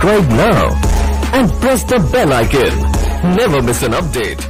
Subscribe now and press the bell icon. Never miss an update.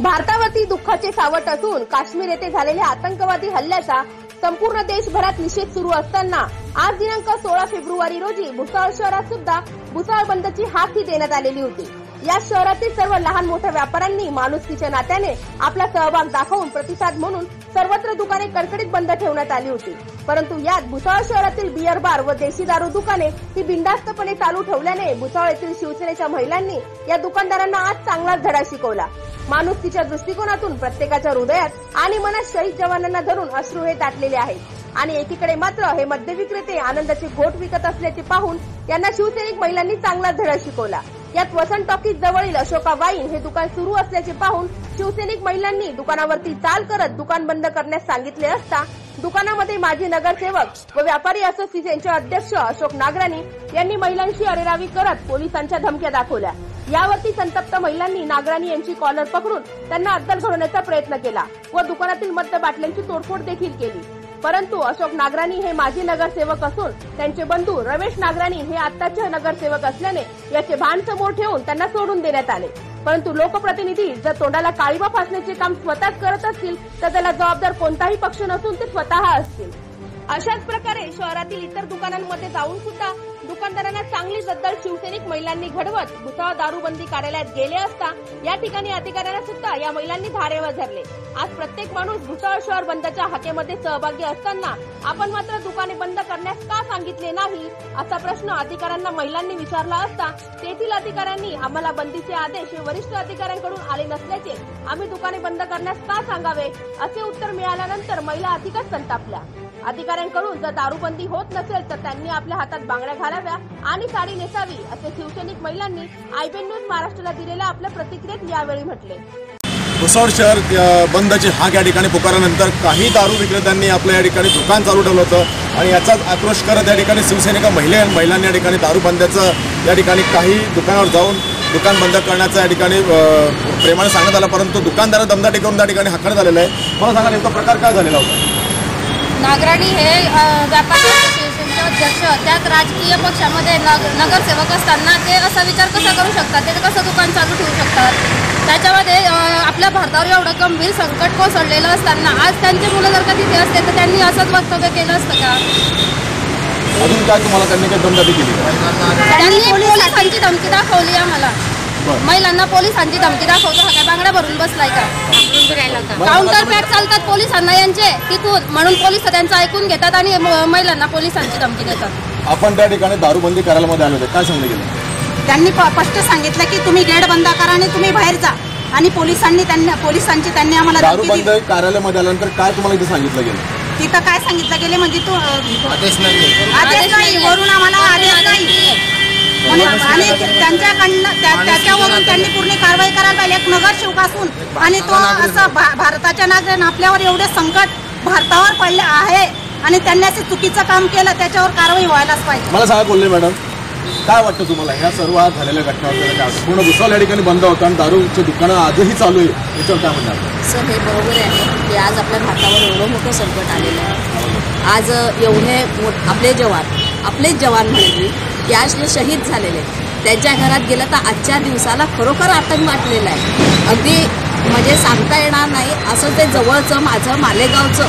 भारतावरती दुःखाचे सावट असून काश्मीर येथे झालेल्या आतंकवादी हल्ल्याचा संपूर्ण देशभरात निषेध सुरू असताना आज दिनांक सोळा फेब्रुवारी रोजी भुसावळ शहरात सुद्धा भुसावळ बंदची हाती देण्यात आलेली होती या शहरातील सर्व लहान मोठ्या व्यापाऱ्यांनी माणुसकीच्या नात्याने आपला सहभाग दाखवून प्रतिसाद म्हणून सर्वत्र दुकाने कडकडीत बंद ठेवण्यात आली होती. परंतु यात भुसावळ शहरातील बियर बार व देशी दारू दुकाने ही बिंदास्तपणे चालू ठेवल्याने भुसावळ येथील शिवसेनेच्या महिलांनी या दुकानदारांना आज चांगलाच धडा शिकवला. माणुसकीच्या दृष्टिकोनातून प्रत्येकाच्या हृदयात आणि मनात शहीद जवानांना धरून अश्रू हे दाटलेले आहेत. आणि एकीकडे मात्र हे मद्य विक्रेते आनंदाचे घोट विकत असल्याचे पाहून यांना शिवसैनिक महिलांनी चांगलाच धडा शिकवला. यात वसंत टॉकीज जवळील अशोका वाईन हे दुकान सुरू असल्याचे पाहून शिवसैनिक महिलांनी दुकानावरती चाल करत दुकान बंद करण्यास सांगितले असता दुकानामध्ये माजी नगरसेवक व व्यापारी असोसिएशनचे अध्यक्ष अशोक नागराणी यांनी महिलांशी अरेरावी करत पोलिसांच्या धमक्या दाखवल्या. यावरती संतप्त महिलांनी नागराणी यांची कॉलर पकडून त्यांना अद्दल घडवण्याचा प्रयत्न केला व दुकानातील मद्य बाटल्यांची तोडफोड देखील केली. परंतु अशोक नागराणी हे माजी नगरसेवक असून त्यांचे बंधू रमेश नागराणी हे आत्ताचे नगरसेवक असल्याने याचे भान समोर ठेवून त्यांना सोडून देण्यात आले. परंतु लोकप्रतिनिधी जर तोंडाला काळीबा फासण्याचे काम स्वतःच करत असतील तर त्याला जबाबदार कोणताही पक्ष नसून ते स्वतः असतील. अशाच प्रकारे शहरातील इतर दुकानांमध्ये जाऊन सुद्धा दुकानदारांना चांगली बद्दल शिवसैनिक महिलांनी घडवत भुसावळ दारूबंदी कार्यालयात गेले असता या ठिकाणी अधिकाऱ्यांना सुद्धा या महिलांनी धारेवर धरले. आज प्रत्येक माणूस भुसावळ शहर बंदच्या हाकेमध्ये सहभागी असताना आपण मात्र दुकाने बंद करण्यास का सांगितले नाही असा प्रश्न अधिकाऱ्यांना महिलांनी विचारला असता तेथील अधिकाऱ्यांनी आम्हाला बंदीचे आदेश हे वरिष्ठ अधिकाऱ्यांकडून आले नसल्याचे आम्ही दुकाने बंद करण्यास का सांगावे असे उत्तर मिळाल्यानंतर महिला अधिकच संतापल्या. अधिकाऱ्यांकडून जर दारूबंदी होत नसेल तर त्यांनी आपल्या हातात बांगड्या घालाव्या आणि साडी नेसावी असे शिवसैनिक महिलांनी आयबीएन न्यूज महाराष्ट्राला दिलेल्या आपल्या प्रतिक्रियेत यावेळी म्हटले. भुसावळ शहर बंदची हाक या ठिकाणी पुकारल्यानंतर काही दारू विक्रेत्यांनी आपलं या ठिकाणी दुकान चालू ठेवलं होतं आणि याचाच आक्रोश करत या ठिकाणी शिवसैनिका महिला महिलांनी या ठिकाणी दारू बंदचं या ठिकाणी काही दुकानावर जाऊन दुकान बंद करण्याचं या ठिकाणी प्रेमाने सांगण्यात आलं परंतु दुकानदार दमदाटी करून त्या ठिकाणी हाकण्यात आलेलं आहे मला सांगा नेमका प्रकार काय झालेला होता? नागराणी हे अध्यक्ष त्यात राजकीय पक्षामध्ये नग नगरसेवक असताना ते असा विचार कसा करू शकतात ते कसं दुकान चालू ठेवू शकतात त्याच्यामध्ये आपल्या भारतावर एवढं गंभीर संकट कोसळलेलं असताना आज त्यांचे मुलं जर का तिथे असते तर त्यांनी असंच वक्तव्य केलं असतं का अजून काय तुम्हाला त्यांनी काही दमदाटी केली का? त्यांनी पोलिसांची धमकी दाखवली आम्हाला. महिलांना पोलिसांची धमकी दाखवतो. हा काय बांगड्या भरून बसलाय का? काउंटर पॅक चालतात पोलिसांना यांचे. तिथून म्हणून पोलीस त्यांचं ऐकून घेतात आणि महिलांना पोलिसांची धमकी देतात. आपण त्या ठिकाणी दारूबंदी कार्यालयामध्ये आले होते. काय सांगले गेलं त्यांनी स्पष्ट सांगितलं की तुम्ही गेट बंद करा आणि तुम्ही बाहेर जा. आणि पोलिसांनी त्यांना पोलिसांची त्यांनी आम्हाला दारूबंद कार्यालयामध्ये आल्यानंतर काय तुम्हाला इथे सांगितलं गेलं? तिथं काय सांगितलं गेले म्हणजे तू अं, आदेश नाही. आदेश नाही वरून आम्हाला आदेश नाही. म्हणून आणि त्यांच्याकडनं त्या- त्याच्यावरून त्यांनी पूर्ण कारवाई करायला पाहिजे एक नगरसेवक असून आणि तो असं भा- भारताच्या नागरिक आपल्यावर एवढे संकट भारतावर पडले आहे. आणि त्यांनी असं चुकीचं काम केलं त्याच्यावर कारवाई व्हायलाच पाहिजे. मला सांगा कोल्हे मॅडम काय वाटतं तुम्हाला? ह्या सर्व झालेल्या घटना आपल्याला काय? पूर्ण भुसावळ या ठिकाणी बंद होतं आणि दारूचे दुकानं आजही चालू आहे. याच्यावर काय म्हणणार सर हे बरोबर आहे. की आज आपल्या भारतावर एवढं मोठं संकट आलेलं आहे. आज एवढे मो आपले जवान आपलेच जवान म्हणले की जे शहीद झालेले. त्यांच्या घरात गेलं तर आजच्या दिवसाला खरोखर आतंक वाटलेला आहे. अगदी म्हणजे सांगता येणार नाही असं ते जवळचं माझं मालेगावचं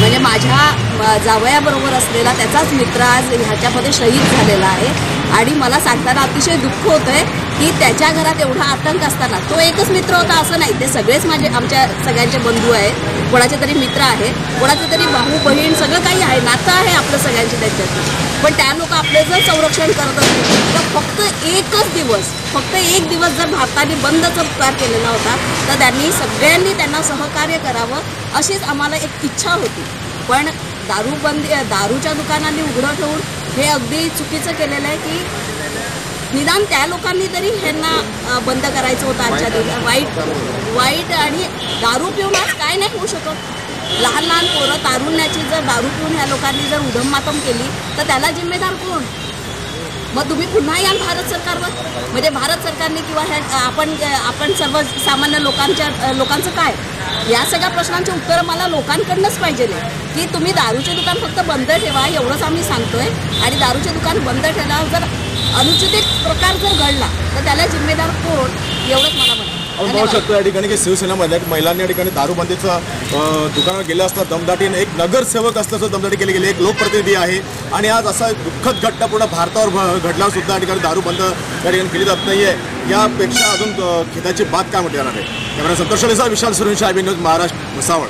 म्हणजे माझ्या जावयाबरोबर असलेला त्याचाच मित्र आज ह्याच्यामध्ये शहीद झालेला आहे. आणि मला सांगताना अतिशय दुःख होतंय की त्याच्या घरात एवढा आतंक असताना तो एकच मित्र होता असं नाही. ते सगळेच माझे आमच्या सगळ्यांचे बंधू आहेत. कोणाचे तरी मित्र आहे कोणाचे तरी भाऊ बहीण सगळं काही आहे. नातं आहे आपलं सगळ्यांचे त्यांच्यात पण त्या लोक आपले जर संरक्षण करत असतील तर फक्त एकच दिवस फक्त एक दिवस जर भारताने बंदचा पुकार केलेला होता तर त्यांनी सगळ्यांनी त्यांना सहकार्य करावं अशीच आम्हाला एक इच्छा होती. पण दारूबंदी दारूच्या दुकानांनी उघडं ठेवून हे अगदी चुकीचं केलेलं आहे की निदान त्या लोकांनी तरी ह्यांना बंद करायचं होतं आजच्या दिवसात वाईट वाईट आणि दारू पिऊन आज काय नाही होऊ शकत. लहान लहान पोरं तारुण्याची जर दारू पिऊन ह्या लोकांनी जर उधम मातम केली तर त्याला जिम्मेदार कोण? मग तुम्ही पुन्हा याल भारत सरकारवर? म्हणजे भारत सरकारने किंवा ह्या आपण आपण सर्व सामान्य लोकांच्या लोकांचं काय? या सगळ्या प्रश्नांची उत्तरं मला लोकांकडनंच पाहिजे की तुम्ही दारूचे दुकान फक्त बंद ठेवा एवढंच आम्ही सांगतोय. आणि दारूचे दुकान बंद ठेवा जर अनुचित प्रकार जर घडला तर त्याला जिम्मेदार कोण? एवढंच मला म्हणायचं आपण पाहू शकतो या ठिकाणी की शिवसेनेमध्ये एक महिलांनी या ठिकाणी दारूबंदीचं दुकानावर गेलं असता दमदाटीने एक नगरसेवक असल्याचं दमदाटी केली गेली एक लोकप्रतिनिधी आहे. आणि आज असा दुःखद घटना पूर्ण भारतावर घडल्यावर सुद्धा या ठिकाणी दारू बंद या ठिकाणी केली जात नाही आहे यापेक्षा अजून खेदाची बात काय म्हटली येणार आहे? Camera Santosh Vishal Suresh I news Maharashtra Bhusawal.